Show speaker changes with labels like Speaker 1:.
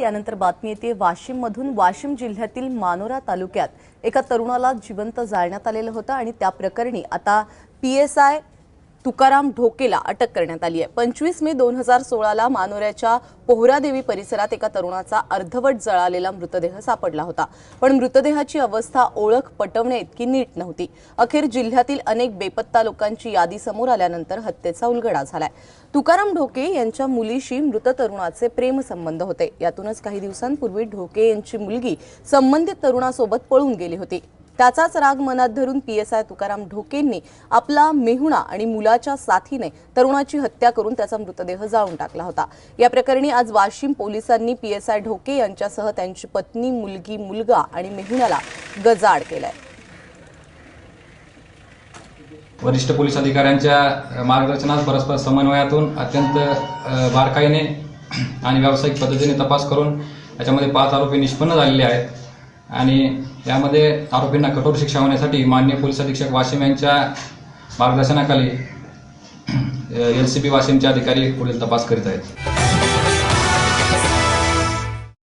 Speaker 1: यानंतर बातमी येते. वाशिम मधून वाशिम जिल्ह्यातील मानोरा तालुक्यात एका तरुणाला जिवंत जाळण्यात आलेलं होतं आणि त्या प्रकरणी आता पीएसआय तुकाराम ढोकेला अटक करण्यात आली आहे. पंचवीस मे दोन हजार सोळाला मानोऱ्याच्या पोहरादेवी परिसरात एका तरुणाचा अर्धवट जळालेला मृतदेह सापडला होता. पण मृतदेहाची अवस्था ओळख पटवण्या इतकी नीट नव्हती. अखेर जिल्ह्यातील अनेक बेपत्ता लोकांची यादी समोर आल्यानंतर हत्येचा उलगडा झालाय. तुकाराम ढोके यांच्या मुलीशी मृत तरुणाचे प्रेमसंबंध होते. यातूनच काही दिवसांपूर्वी ढोके यांची मुलगी संबंधित तरुणासोबत पळून गेली होती. त्याचाच राग मनात धरून पीएसआय तुकाराम ढोकेंनी आपला मेहुणा आणि मुलाच्या साथीने तरुणाची हत्या करून त्याचा मृतदेह जाळून टाकला होता. या प्रकरणी आज वाशिम पोलिसांनी पीएसआय ढोके यांच्यासह त्यांची पत्नी मुलगी मुलगा आणि मेहुण्याला गजाड केलाय.
Speaker 2: वरिष्ठ पोलीस अधिकाऱ्यांच्या मार्गदर्शनात परस्पर समन्वयातून अत्यंत बारकाईने आणि व्यावसायिक पद्धतीने तपास करून याच्यामध्ये पाच आरोपी निष्पन्न झालेले आहेत. आणि यामध्ये आरोपींना कठोर शिक्षा होण्यासाठी मान्य पोलीस अधीक्षक वाशिम यांच्या मार्गदर्शनाखाली एल सी बी वाशिमचे अधिकारी पुढील तपास करीत आहेत.